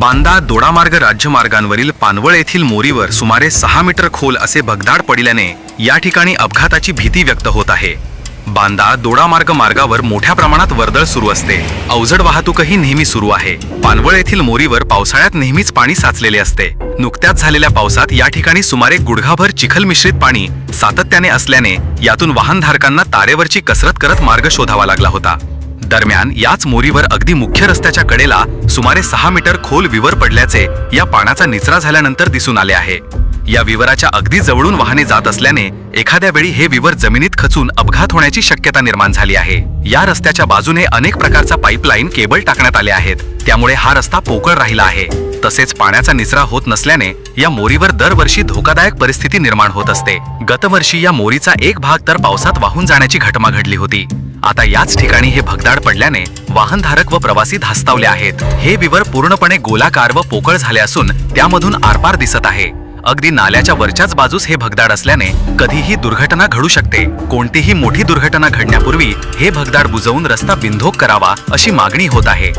बांदा दोडामार्ग राज्यमार्गांवरील पानवळ येथील मोरीवर सुमारे सहा मीटर खोल असे भगदाड पडल्याने या ठिकाणी अपघाताची भीती व्यक्त होत आहे. बांदा दोडामार्ग मार्गावर मोठ्या प्रमाणात वर्दळ सुरू असते. अवजड वाहतूकही नेहमी सुरू आहे. पानवळ येथील मोरीवर पावसाळ्यात नेहमीच पाणी साचलेले असते. नुकत्याच झालेल्या पावसात या ठिकाणी सुमारे गुडघाभर चिखल मिश्रित पाणी सातत्याने असल्याने यातून वाहनधारकांना तारेवरची कसरत करत मार्ग शोधावा लागला होता. दरम्यान याच मोरीवर अगदी मुख्य रस्त्याच्या कडेला सुमारे सहा मीटर खोल विवर पडल्याचे या पाण्याचा निचरा झाल्यानंतर दिसून आले आहे. या विवराच्या अगदी जवळून वाहने जात असल्याने एखाद्या वेळी हे विवर जमिनीत खचून अपघात होण्याची शक्यता निर्माण झाली आहे. या रस्त्याच्या बाजूने अनेक प्रकारचा पाईपलाईन केबल टाकण्यात आले आहेत. त्यामुळे हा रस्ता पोकळ राहिला आहे. तसेच पाण्याचा निचरा होत नसल्याने या मोरीवर दरवर्षी धोकादायक परिस्थिती निर्माण होत असते. गतवर्षी या मोरीचा एक भाग तर पावसात वाहून जाण्याची घटना घडली होती. आता याच ठिकाणी हे भगदाड पडल्याने वाहनधारक व प्रवासी धास्तावले आहेत. हे विवर पूर्णपणे गोलाकार व पोकळ झाले असून त्यामधून आरपार दिसत आहे. अगदी नाल्याच्या वरच्याच बाजूस हे भगदाड असल्याने कधीही दुर्घटना घडू शकते. कोणतीही मोठी दुर्घटना घडण्यापूर्वी हे भगदाड बुजवून रस्ता बिंधोक करावा अशी मागणी होत आहे.